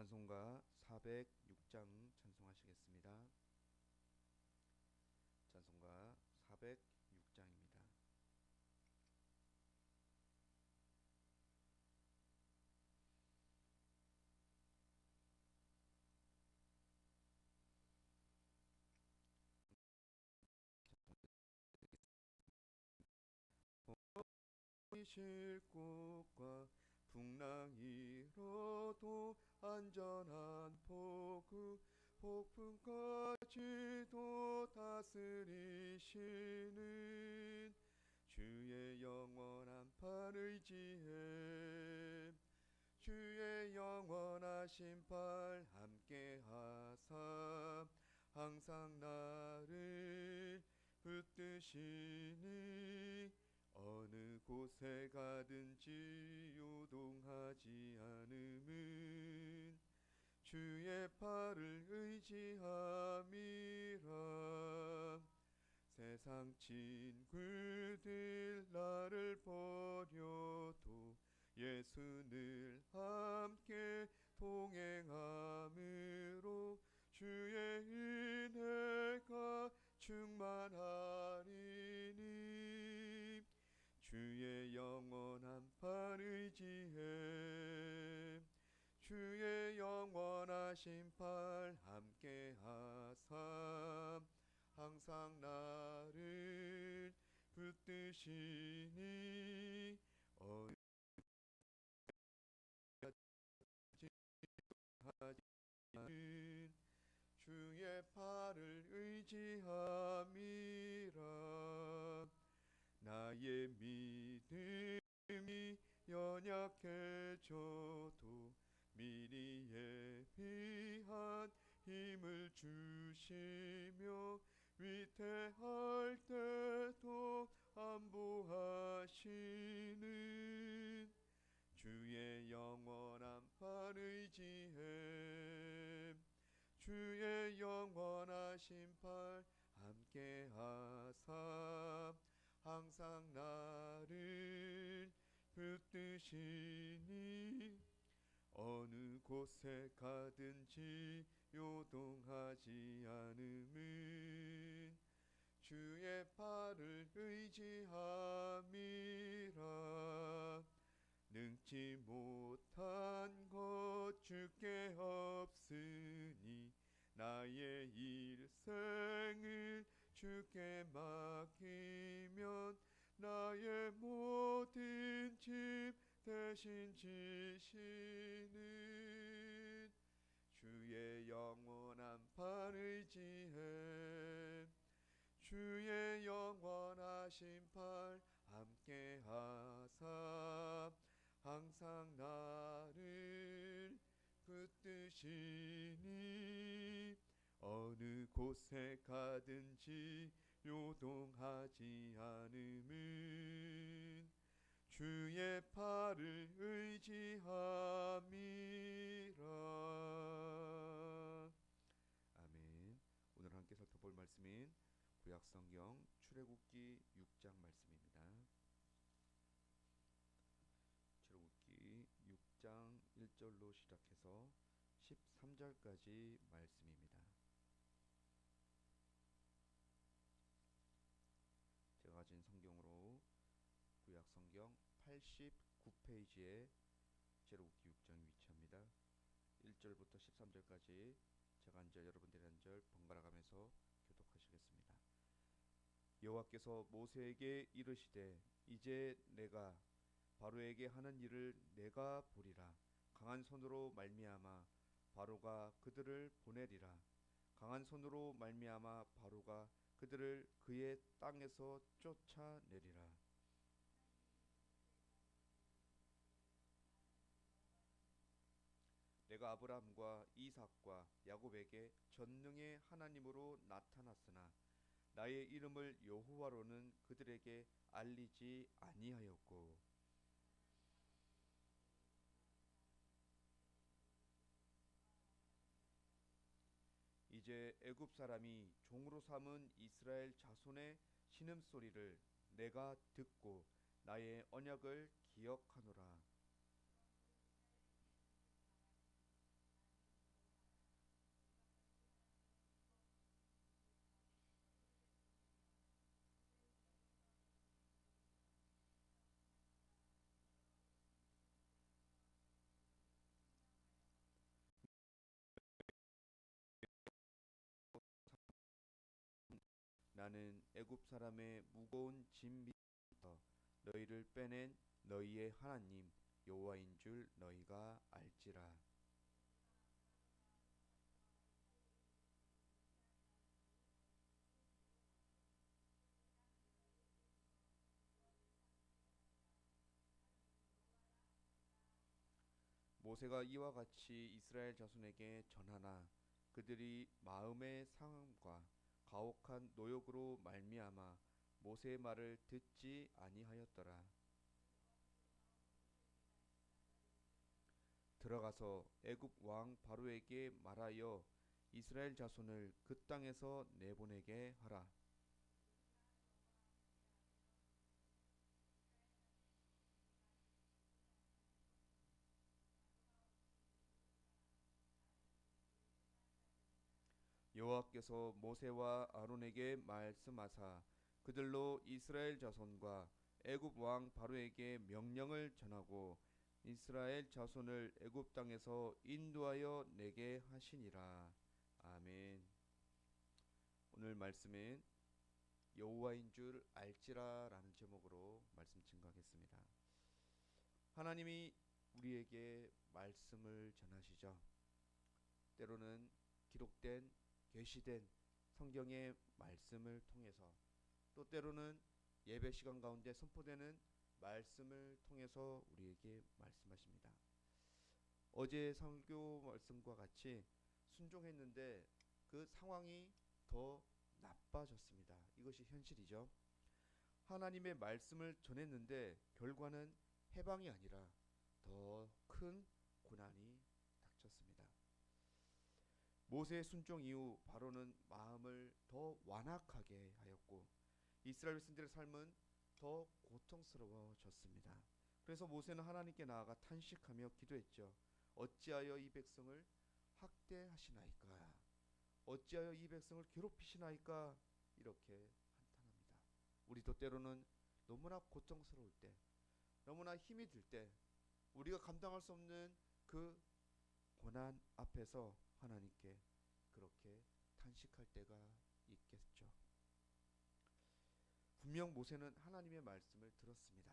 찬송가 406장 찬송하시겠습니다. 찬송가 406장입니다. 쉴 곳과 풍랑이로도 안전한 폭우 폭풍까지도 다스리시는 주의 영원한 팔 의지해 주의 영원하신 팔 함께 하사 항상 나를 붙드시니 어느 곳에 가든지 요동하지 않음은 주의 팔을 의지함이라. 세상 친구들 나를 버려도 예수 늘 함께 동행함으로 주의 은혜가 충만하리니 주의 영원한 팔 의지해 주의 영원하신 팔 함께 하사. 항상 나를 붙드시니 주의 팔을 의지함이라 나의 믿음이 연약해져도 미리 예비한 힘을 주시며 위태할 때도 안보하시는 주의 영원한 팔 의지해 주의 영원하신 팔 함께 하사 항상 나를 붙드시니 어느 곳에 가든지 요동하지 않음은 주의 팔을 의지함이라. 능치 못한 것 주께 없으니 나의 일생을 주께 맡 기면 나의 모든 짐 대신 지시는 주의 영원한 팔 의지해 주의 영원하신 팔 함께 하사 항상 나를 붙드시니 어느 곳에 가든지 요동하지 않음은 주의 팔을 의지함이라. 아멘. 오늘 함께 살펴볼 말씀인 구약성경 출애굽기 6장 말씀입니다. 출애굽기 6장 1절로 시작해서 13절까지 말씀입니다 제가 가진 성경으로 성경 89페이지에 제로기 6장이 위치합니다. 1절부터 13절까지 제가 한절 여러분들이 한절 번갈아 가면서 교독하시겠습니다. 여호와께서 모세에게 이르시되 이제 내가 바로에게 하는 일을 내가 보리라 강한 손으로 말미암아 바로가 그들을 보내리라 강한 손으로 말미암아 바로가 그들을 그의 땅에서 쫓아내리라 내가 아브라함과 이삭과 야곱에게 전능의 하나님으로 나타났으나 나의 이름을 여호와로는 그들에게 알리지 아니하였고. 이제 애굽 사람이 종으로 삼은 이스라엘 자손의 신음 소리를 내가 듣고 나의 언약을 기억하노라 나는 애굽 사람의 무거운 짐 밑에서 너희를 빼낸 너희의 하나님 여호와인 줄 너희가 알지라. 모세가 이와 같이 이스라엘 자손에게 전하나 그들이 마음의 상함과 가혹한 노역으로 말미암아 모세의 말을 듣지 아니하였더라. 들어가서 애굽 왕 바로에게 말하여 이스라엘 자손을 그 땅에서 내보내게 하라. 여호와께서 모세와 아론에게 말씀하사 그들로 이스라엘 자손과 애굽 왕 바로에게 명령을 전하고 이스라엘 자손을 애굽 땅에서 인도하여 내게 하시니라. 아멘. 오늘 말씀은 여호와인 줄 알지라라는 제목으로 말씀 증거하겠습니다. 하나님이 우리에게 말씀을 전하시죠. 때로는 기록된 계시된 성경의 말씀을 통해서 또 때로는 예배 시간 가운데 선포되는 말씀을 통해서 우리에게 말씀하십니다. 어제 설교 말씀과 같이 순종했는데 그 상황이 더 나빠졌습니다. 이것이 현실이죠. 하나님의 말씀을 전했는데 결과는 해방이 아니라 더 큰 고난이. 모세의 순종 이후 바로는 마음을 더 완악하게 하였고 이스라엘 백성들의 삶은 더 고통스러워졌습니다. 그래서 모세는 하나님께 나아가 탄식하며 기도했죠. 어찌하여 이 백성을 학대하시나이까? 어찌하여 이 백성을 괴롭히시나이까? 이렇게 한탄합니다. 우리도 때로는 너무나 고통스러울 때, 너무나 힘이 들 때, 우리가 감당할 수 없는 그 고난 앞에서 하나님께 그렇게 탄식할 때가 있겠죠. 분명 모세는 하나님의 말씀을 들었습니다.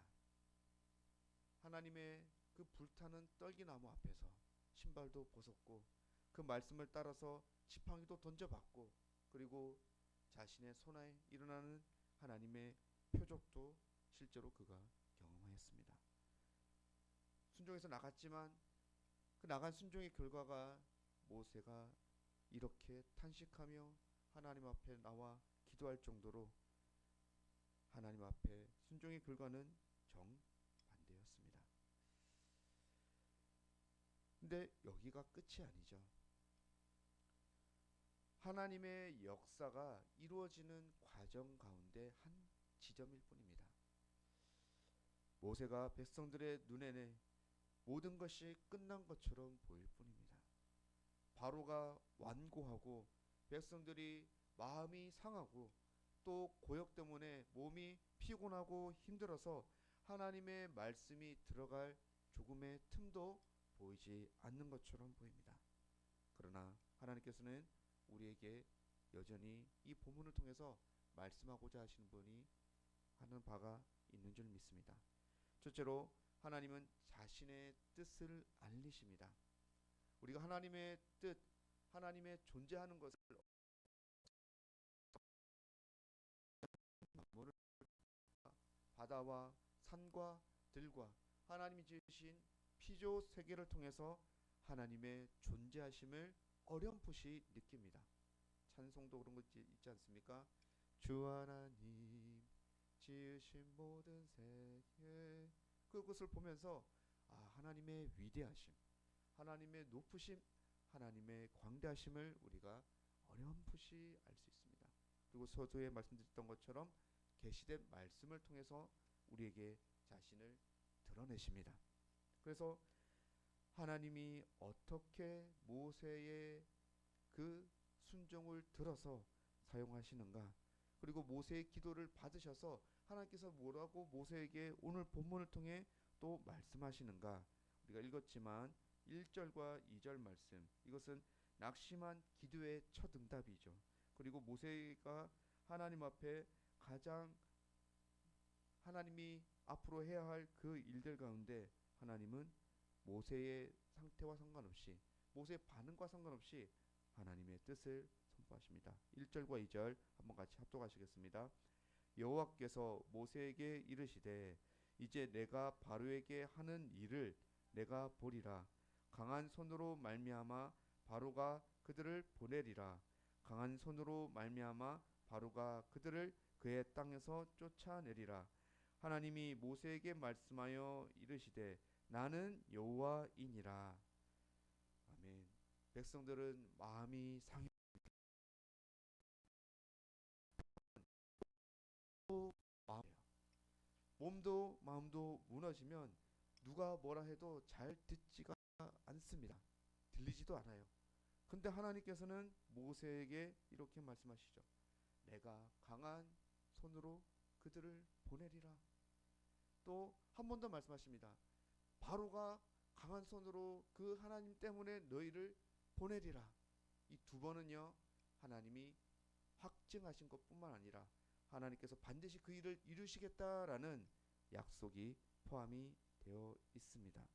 하나님의 그 불타는 떨기나무 앞에서 신발도 벗었고 그 말씀을 따라서 지팡이도 던져봤고 그리고 자신의 손에 일어나는 하나님의 표적도 실제로 그가 경험하였습니다. 순종해서 나갔지만 그 나간 순종의 결과가 모세가 이렇게 탄식하며 하나님 앞에 나와 기도할 정도로 하나님 앞에 순종의 결과는 정반대였습니다. 근데 여기가 끝이 아니죠. 하나님의 역사가 이루어지는 과정 가운데 한 지점일 뿐입니다. 모세가 백성들의 눈에는 모든 것이 끝난 것처럼 보일. 바로가 완고하고 백성들이 마음이 상하고 또 고역 때문에 몸이 피곤하고 힘들어서 하나님의 말씀이 들어갈 조금의 틈도 보이지 않는 것처럼 보입니다. 그러나 하나님께서는 우리에게 여전히 이 본문을 통해서 말씀하고자 하시는 분이 하는 바가 있는 줄 믿습니다. 첫째로 하나님은 자신의 뜻을 알리십니다. 우리가 하나님의 뜻, 하나님의 존재하는 것을 바다와 산과 들과 하나님이 지으신 피조 세계를 통해서 하나님의 존재하심을 어렴풋이 느낍니다. 찬송도 그런 거 있지 않습니까? 주 하나님 지으신 모든 세계 그것을 보면서 아 하나님의 위대하심, 하나님의 높으심, 하나님의 광대하심을 우리가 어렴풋이 알 수 있습니다. 그리고 서두에 말씀드렸던 것처럼 계시된 말씀을 통해서 우리에게 자신을 드러내십니다. 그래서 하나님이 어떻게 모세의 그 순종을 들어서 사용하시는가 그리고 모세의 기도를 받으셔서 하나님께서 뭐라고 모세에게 오늘 본문을 통해 또 말씀하시는가 우리가 읽었지만 1절과 2절 말씀 이것은 낙심한 기도의 첫 응답이죠. 그리고 모세가 하나님 앞에 가장 하나님이 앞으로 해야 할 그 일들 가운데 하나님은 모세의 상태와 상관없이 모세의 반응과 상관없이 하나님의 뜻을 선포하십니다. 1절과 2절 한번 같이 합독하시겠습니다. 여호와께서 모세에게 이르시되 이제 내가 바로에게 하는 일을 내가 보리라 강한 손으로 말미암아 바로가 그들을 보내리라. 강한 손으로 말미암아 바로가 그들을 그의 땅에서 쫓아내리라. 하나님이 모세에게 말씀하여 이르시되 나는 여호와이니라. 아멘. 백성들은 마음이 상해. 몸도 마음도 무너지면 누가 뭐라 해도 잘 듣지가 않습니다. 들리지도 않아요. 근데 하나님께서는 모세에게 이렇게 말씀하시죠. 내가 강한 손으로 그들을 보내리라. 또 한 번 더 말씀하십니다. 바로가 강한 손으로 그 하나님 때문에 너희를 보내리라. 이 두 번은요. 하나님이 확증하신 것뿐만 아니라 하나님께서 반드시 그 일을 이루시겠다라는 약속이 포함이 되어 있습니다.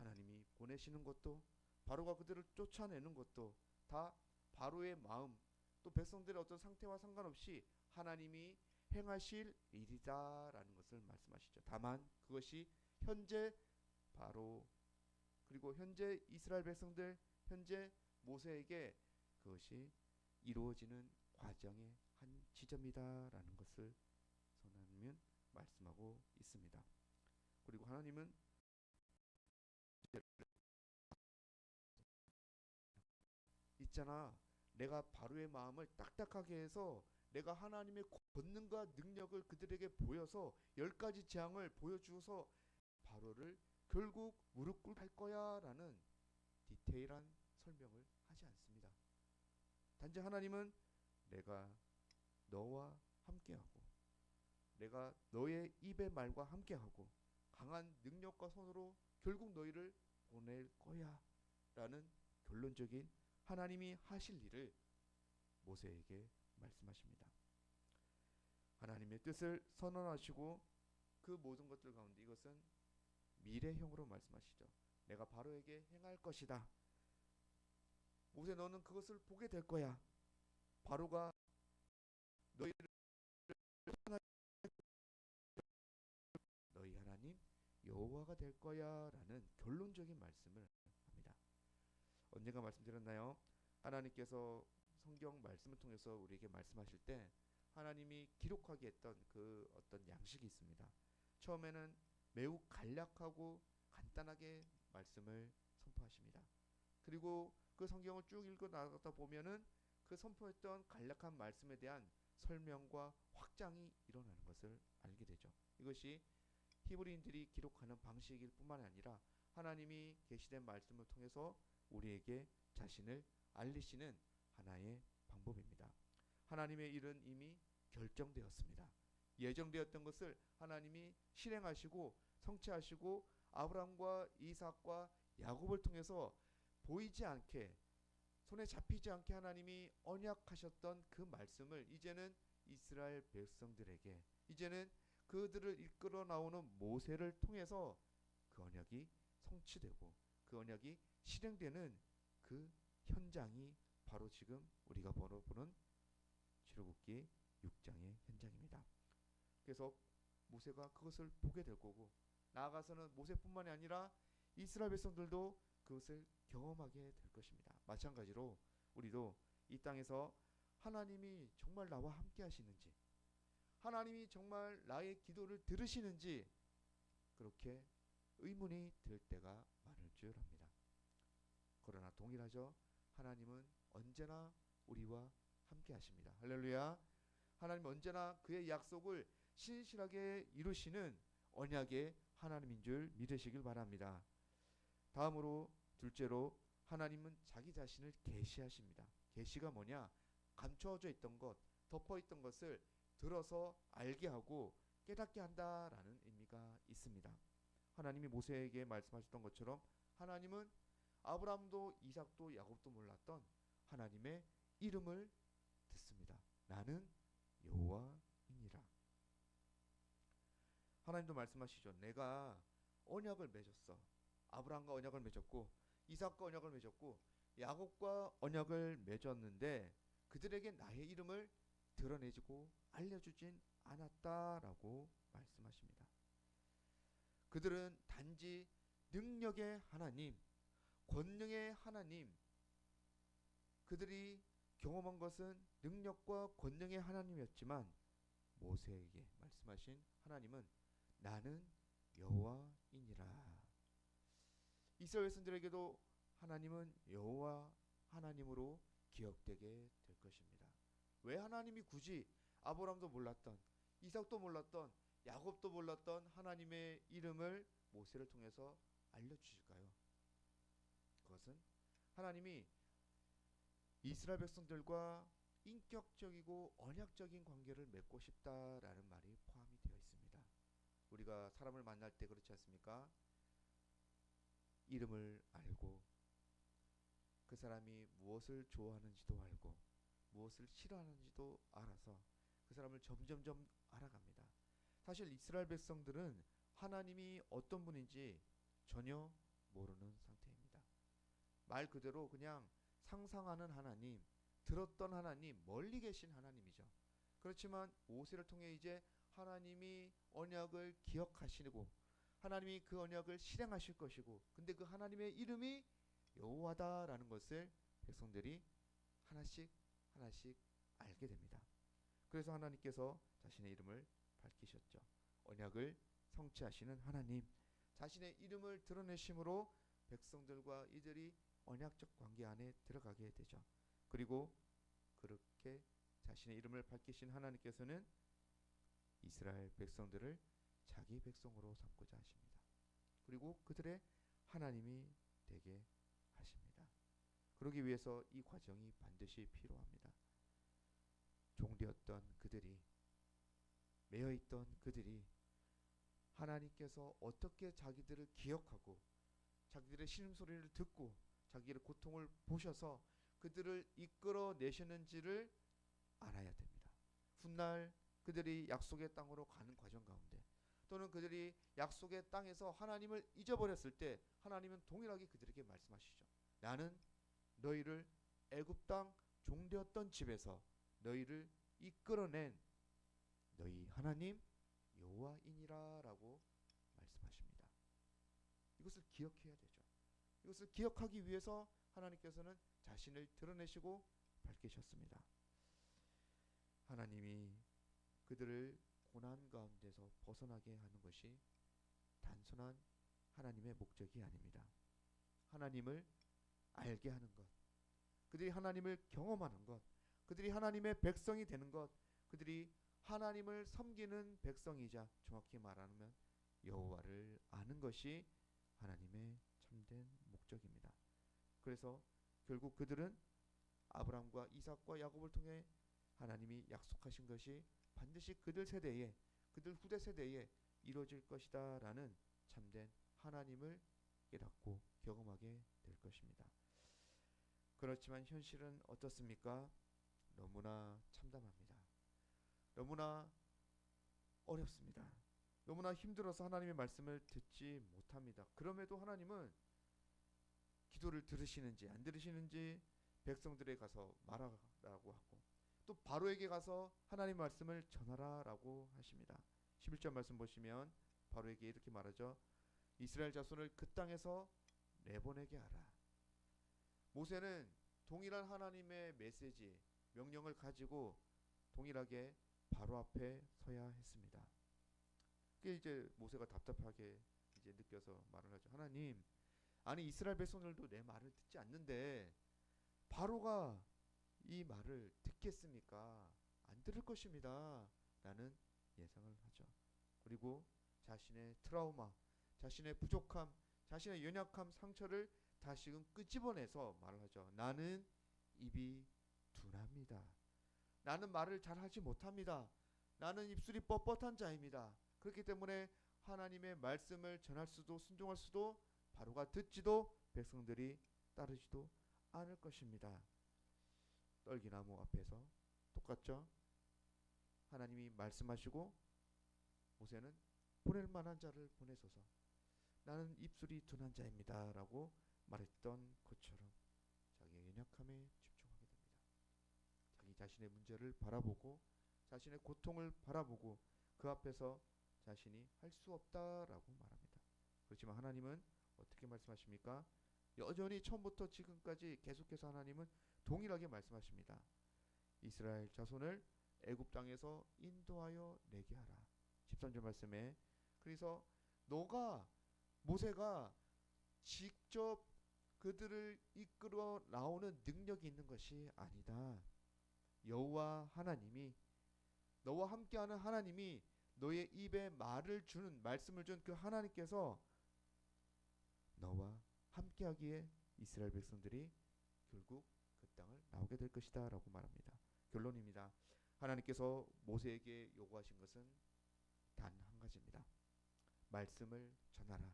하나님이 보내시는 것도 바로가 그들을 쫓아내는 것도 다 바로의 마음 또 백성들의 어떤 상태와 상관없이 하나님이 행하실 일이다라는 것을 말씀하시죠. 다만 그것이 현재 바로 그리고 현재 이스라엘 백성들 현재 모세에게 그것이 이루어지는 과정의 한 지점이다라는 것을 선하면 말씀하고 있습니다. 그리고 하나님은 있잖아. 내가 바로의 마음을 딱딱하게 해서 내가 하나님의 권능과 능력을 그들에게 보여서 열 가지 재앙을 보여주어서 바로를 결국 무릎 꿇할 거야라는 디테일한 설명을 하지 않습니다. 단지 하나님은 내가 너와 함께하고 내가 너의 입의 말과 함께하고 강한 능력과 손으로 결국 너희를 보낼 거야 라는 결론적인 하나님이 하실 일을 모세에게 말씀하십니다. 하나님의 뜻을 선언하시고 그 모든 것들 가운데 이것은 미래형으로 말씀하시죠. 내가 바로에게 행할 것이다. 모세 너는 그것을 보게 될 거야. 바로가 너희를 여호와가 될 거야라는 결론적인 말씀을 합니다. 언젠가 말씀드렸나요? 하나님께서 성경 말씀을 통해서 우리에게 말씀하실 때 하나님이 기록하게 했던 그 어떤 양식이 있습니다. 처음에는 매우 간략하고 간단하게 말씀을 선포하십니다. 그리고 그 성경을 쭉 읽어 나가다 보면은 그 선포했던 간략한 말씀에 대한 설명과 확장이 일어나는 것을 알게 되죠. 이것이 히브리인들이 기록하는 방식일 뿐만 아니라 하나님이 계시된 말씀을 통해서 우리에게 자신을 알리시는 하나의 방법입니다. 하나님의 일은 이미 결정되었습니다. 예정되었던 것을 하나님이 실행하시고 성취하시고 아브라함과 이삭과 야곱을 통해서 보이지 않게 손에 잡히지 않게 하나님이 언약하셨던 그 말씀을 이제는 이스라엘 백성들에게 이제는 그들을 이끌어 나오는 모세를 통해서 그 언약이 성취되고 그 언약이 실행되는 그 현장이 바로 지금 우리가 보는 출애굽기 6장의 현장입니다. 그래서 모세가 그것을 보게 될 거고 나아가서는 모세뿐만이 아니라 이스라엘 백성들도 그것을 경험하게 될 것입니다. 마찬가지로 우리도 이 땅에서 하나님이 정말 나와 함께 하시는지 하나님이 정말 나의 기도를 들으시는지 그렇게 의문이 들 때가 많을 줄 압니다. 그러나 동일하죠. 하나님은 언제나 우리와 함께 하십니다. 할렐루야. 하나님 언제나 그의 약속을 신실하게 이루시는 언약의 하나님인 줄 믿으시길 바랍니다. 다음으로 둘째로 하나님은 자기 자신을 계시하십니다. 계시가 뭐냐? 감춰져 있던 것, 덮어 있던 것을 들어서 알게 하고 깨닫게 한다라는 의미가 있습니다. 하나님이 모세에게 말씀하셨던 것처럼 하나님은 아브라함도 이삭도 야곱도 몰랐던 하나님의 이름을 듣습니다. 나는 여호와이니라. 하나님도 말씀하시죠. 내가 언약을 맺었어. 아브라함과 언약을 맺었고 이삭과 언약을 맺었고 야곱과 언약을 맺었는데 그들에게 나의 이름을 드러내지고 알려주진 않았다라고 말씀하십니다. 그들은 단지 능력의 하나님, 권능의 하나님, 그들이 경험한 것은 능력과 권능의 하나님이었지만 모세에게 말씀하신 하나님은 나는 여호와이니라. 이스라엘 백성들에게도 하나님은 여호와 하나님으로 기억되게 될 것입니다. 왜 하나님이 굳이 아브라함도 몰랐던 이삭도 몰랐던 야곱도 몰랐던 하나님의 이름을 모세를 통해서 알려주실까요? 그것은 하나님이 이스라엘 백성들과 인격적이고 언약적인 관계를 맺고 싶다라는 말이 포함이 되어 있습니다. 우리가 사람을 만날 때 그렇지 않습니까? 이름을 알고 그 사람이 무엇을 좋아하는지도 알고 무엇을 싫어하는지도 알아서 그 사람을 점점점 알아갑니다. 사실 이스라엘 백성들은 하나님이 어떤 분인지 전혀 모르는 상태입니다. 말 그대로 그냥 상상하는 하나님, 들었던 하나님, 멀리 계신 하나님이죠. 그렇지만 모세를 통해 이제 하나님이 언약을 기억하시고 하나님이 그 언약을 실행하실 것이고 근데 그 하나님의 이름이 여호와다라는 것을 백성들이 하나씩 하나씩 알게 됩니다. 그래서 하나님께서 자신의 이름을 밝히셨죠. 언약을 성취하시는 하나님, 자신의 이름을 드러내심으로 백성들과 이들이 언약적 관계 안에 들어가게 되죠. 그리고 그렇게 자신의 이름을 밝히신 하나님께서는 이스라엘 백성들을 자기 백성으로 삼고자 하십니다. 그리고 그들의 하나님이 되게 하십니다. 그러기 위해서 이 과정이 반드시 필요합니다. 종되었던 그들이 매여 있던 그들이 하나님께서 어떻게 자기들을 기억하고 자기들의 신음 소리를 듣고 자기의 고통을 보셔서 그들을 이끌어 내셨는지를 알아야 됩니다. 훗날 그들이 약속의 땅으로 가는 과정 가운데 또는 그들이 약속의 땅에서 하나님을 잊어버렸을 때 하나님은 동일하게 그들에게 말씀하시죠. 나는 너희를 애굽 땅 종되었던 집에서 너희를 이끌어낸 너희 하나님 여호와이니라라고 말씀하십니다. 이것을 기억해야 되죠. 이것을 기억하기 위해서 하나님께서는 자신을 드러내시고 밝히셨습니다. 하나님이 그들을 고난 가운데서 벗어나게 하는 것이 단순한 하나님의 목적이 아닙니다. 하나님을 알게 하는 것, 그들이 하나님을 경험하는 것, 그들이 하나님의 백성이 되는 것, 그들이 하나님을 섬기는 백성이자 정확히 말하면 여호와를 아는 것이 하나님의 참된 목적입니다. 그래서 결국 그들은 아브라함과 이삭과 야곱을 통해 하나님이 약속하신 것이 반드시 그들 세대에 그들 후대 세대에 이루어질 것이다라는 참된 하나님을 깨닫고 경험하게 될 것입니다. 그렇지만 현실은 어떻습니까? 너무나 참담합니다. 너무나 어렵습니다. 너무나 힘들어서 하나님의 말씀을 듣지 못합니다. 그럼에도 하나님은 기도를 들으시는지 안 들으시는지 백성들에 가서 말하라고 하고 또 바로에게 가서 하나님 말씀을 전하라라고 하십니다. 11절 말씀 보시면 바로에게 이렇게 말하죠. 이스라엘 자손을 그 땅에서 내보내게 하라. 모세는 동일한 하나님의 메시지, 명령을 가지고 동일하게 바로 앞에 서야 했습니다. 그게 이제 모세가 답답하게 이제 느껴서 말을 하죠. 하나님, 아니 이스라엘 백성들도 내 말을 듣지 않는데 바로가 이 말을 듣겠습니까? 안 들을 것입니다. 라는 예상을 하죠. 그리고 자신의 트라우마, 자신의 부족함, 자신의 연약함, 상처를 다시금 끄집어내서 말을 하죠. 나는 입이 둔합니다. 나는 말을 잘 하지 못합니다. 나는 입술이 뻣뻣한 자입니다. 그렇기 때문에 하나님의 말씀을 전할 수도 순종할 수도 바로가 듣지도 백성들이 따르지도 않을 것입니다. 떨기나무 앞에서 똑같죠? 하나님이 말씀하시고 모세는 보낼 만한 자를 보내소서. 나는 입술이 둔한 자입니다라고 말했던 것처럼 자기의 연약함에. 자신의 문제를 바라보고 자신의 고통을 바라보고 그 앞에서 자신이 할 수 없다라고 말합니다. 그렇지만 하나님은 어떻게 말씀하십니까? 여전히 처음부터 지금까지 계속해서 하나님은 동일하게 말씀하십니다. 이스라엘 자손을 애굽 땅에서 인도하여 내게 하라. 13절 말씀에 그래서 너가 모세가 직접 그들을 이끌어 나오는 능력이 있는 것이 아니다. 여호와 하나님이 너와 함께하는 하나님이 너의 입에 말을 주는 말씀을 준 그 하나님께서 너와 함께하기에 이스라엘 백성들이 결국 그 땅을 나오게 될 것이다라고 말합니다. 결론입니다. 하나님께서 모세에게 요구하신 것은 단 한 가지입니다. 말씀을 전하라.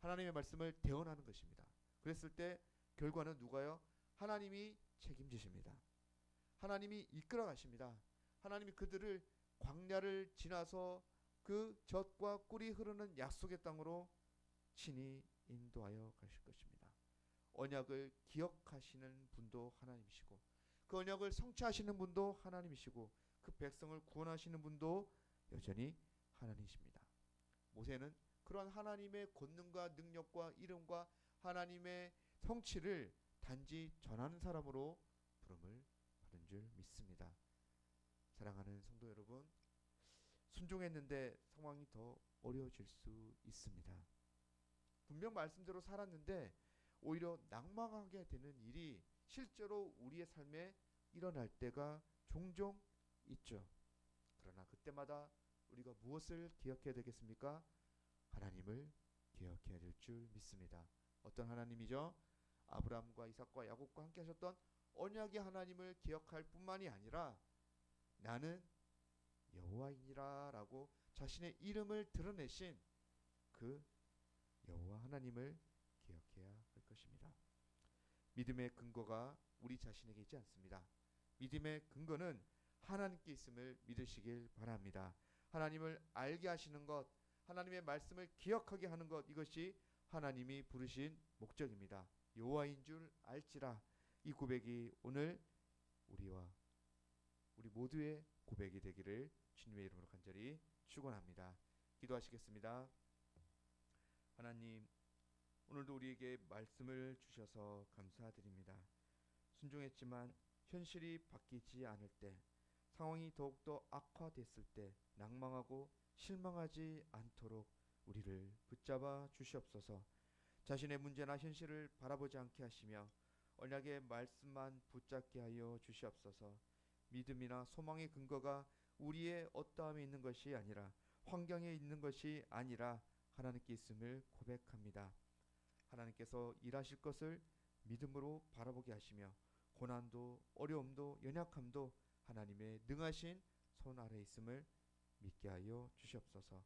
하나님의 말씀을 대언하는 것입니다. 그랬을 때 결과는 누가요? 하나님이 책임지십니다. 하나님이 이끌어 가십니다. 하나님이 그들을 광야를 지나서 그 젖과 꿀이 흐르는 약속의 땅으로 친히 인도하여 가실 것입니다. 언약을 기억하시는 분도 하나님이시고 그 언약을 성취하시는 분도 하나님이시고 그 백성을 구원하시는 분도 여전히 하나님이십니다. 모세는 그러한 하나님의 권능과 능력과 이름과 하나님의 성취를 단지 전하는 사람으로 부름을 받은 줄 믿습니다. 사랑하는 성도 여러분, 순종했는데 상황이 더 어려워질 수 있습니다. 분명 말씀대로 살았는데 오히려 낭망하게 되는 일이 실제로 우리의 삶에 일어날 때가 종종 있죠. 그러나 그때마다 우리가 무엇을 기억해야 되겠습니까? 하나님을 기억해야 될 줄 믿습니다. 어떤 하나님이죠? 아브라함과 이삭과 야곱과 함께 하셨던 언약의 하나님을 기억할 뿐만이 아니라 나는 여호와이니라라고 자신의 이름을 드러내신 그 여호와 하나님을 기억해야 할 것입니다. 믿음의 근거가 우리 자신에게 있지 않습니다. 믿음의 근거는 하나님께 있음을 믿으시길 바랍니다. 하나님을 알게 하시는 것, 하나님의 말씀을 기억하게 하는 것 이것이 하나님이 부르신 목적입니다. 여호와인 줄 알지라 이 고백이 오늘 우리와 우리 모두의 고백이 되기를 주님의 이름으로 간절히 축원합니다. 기도하시겠습니다. 하나님 오늘도 우리에게 말씀을 주셔서 감사드립니다. 순종했지만 현실이 바뀌지 않을 때 상황이 더욱더 악화됐을 때 낭망하고 실망하지 않도록 우리를 붙잡아 주시옵소서. 자신의 문제나 현실을 바라보지 않게 하시며 언약의 말씀만 붙잡게 하여 주시옵소서. 믿음이나 소망의 근거가 우리의 어떠함에 있는 것이 아니라 환경에 있는 것이 아니라 하나님께 있음을 고백합니다. 하나님께서 일하실 것을 믿음으로 바라보게 하시며 고난도 어려움도 연약함도 하나님의 능하신 손 아래 있음을 믿게 하여 주시옵소서.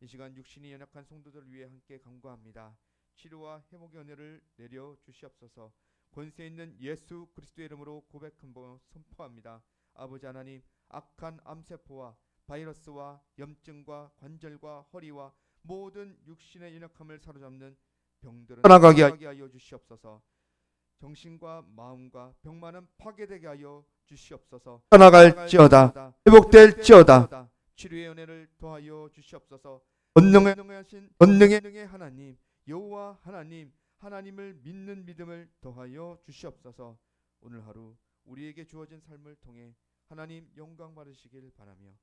이 시간 육신이 연약한 성도들을 위해 함께 간구합니다. 치료와 회복의 은혜를 내려 주시옵소서. 권세 있는 예수 그리스도의 이름으로 고백 한번 선포합니다. 아버지 하나님 악한 암세포와 바이러스와 염증과 관절과 허리와 모든 육신의 연약함을 사로잡는 병들은 떠나가게 하여 주시옵소서. 정신과 마음과 병만은 파괴되게 하여 주시옵소서. 떠나갈지어다 회복될지어다 치료의 은혜를 더하여 주시옵소서. 권능하신 권능의 하나님 여호와 하나님 하나님을 믿는 믿음을 더하여 주시옵소서. 오늘 하루 우리에게 주어진 삶을 통해 하나님 영광 받으시길 바라며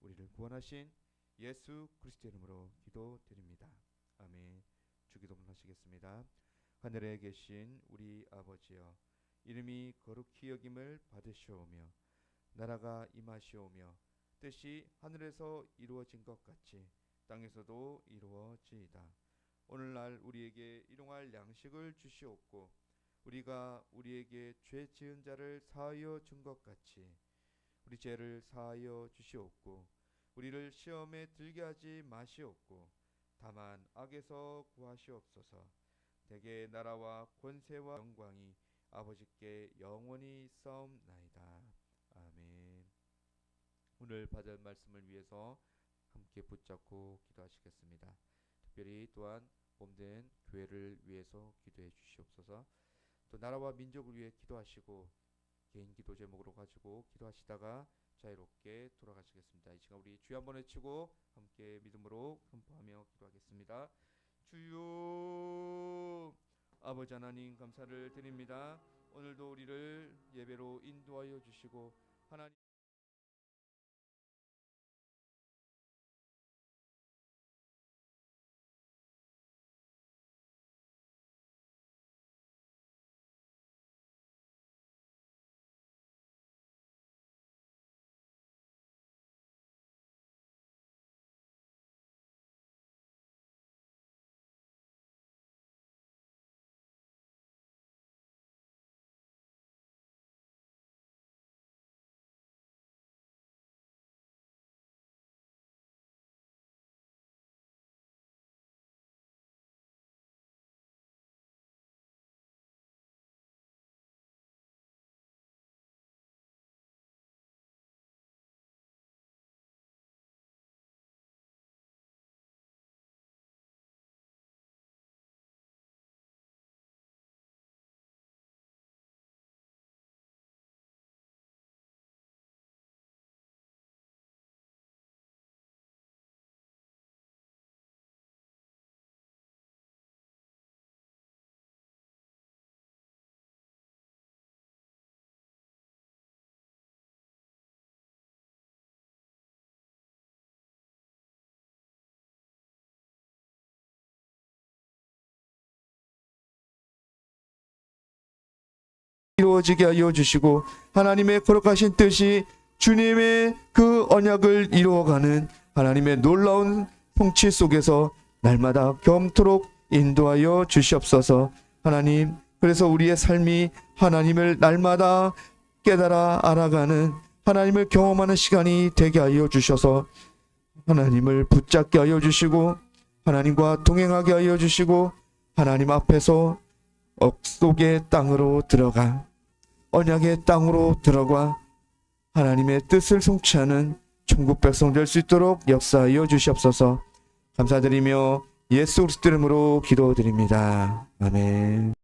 우리를 구원하신 예수 그리스도 이름으로 기도드립니다. 아멘. 주기도문 하시겠습니다. 하늘에 계신 우리 아버지여 이름이 거룩히 여김을 받으시오며 나라가 임하시오며 뜻이 하늘에서 이루어진 것 같이 땅에서도 이루어지이다. 오늘날 우리에게 일용할 양식을 주시옵고 우리가 우리에게 죄 지은 자를 사하여 준 것 같이 우리 죄를 사하여 주시옵고 우리를 시험에 들게 하지 마시옵고 다만 악에서 구하시옵소서. 대개 나라와 권세와 영광이 아버지께 영원히 싸움나이다. 아멘. 오늘 받을 말씀을 위해서 함께 붙잡고 기도하시겠습니다. 특별히 또한 몸된 교회를 위해서 기도해 주시옵소서 또 나라와 민족을 위해 기도하시고 개인 기도 제목으로 가지고 기도하시다가 자유롭게 돌아가시겠습니다. 이 시간 우리 주여 한번 외치고 함께 믿음으로 선포하며 기도하겠습니다. 주여 아버지 하나님 감사를 드립니다. 오늘도 우리를 예배로 인도하여 주시고 하나님 이루어지게 하여 주시고 하나님의 거룩하신 뜻이 주님의 그 언약을 이루어가는 하나님의 놀라운 통치 속에서 날마다 겸토록 인도하여 주시옵소서. 하나님 그래서 우리의 삶이 하나님을 날마다 깨달아 알아가는 하나님을 경험하는 시간이 되게 하여 주셔서 하나님을 붙잡게 하여 주시고 하나님과 동행하게 하여 주시고 하나님 앞에서 억속의 땅으로 들어가 언약의 땅으로 들어가 하나님의 뜻을 성취하는 천국 백성 될 수 있도록 역사하여 주시옵소서 감사드리며 예수 그리스도 이름으로 기도드립니다. 아멘.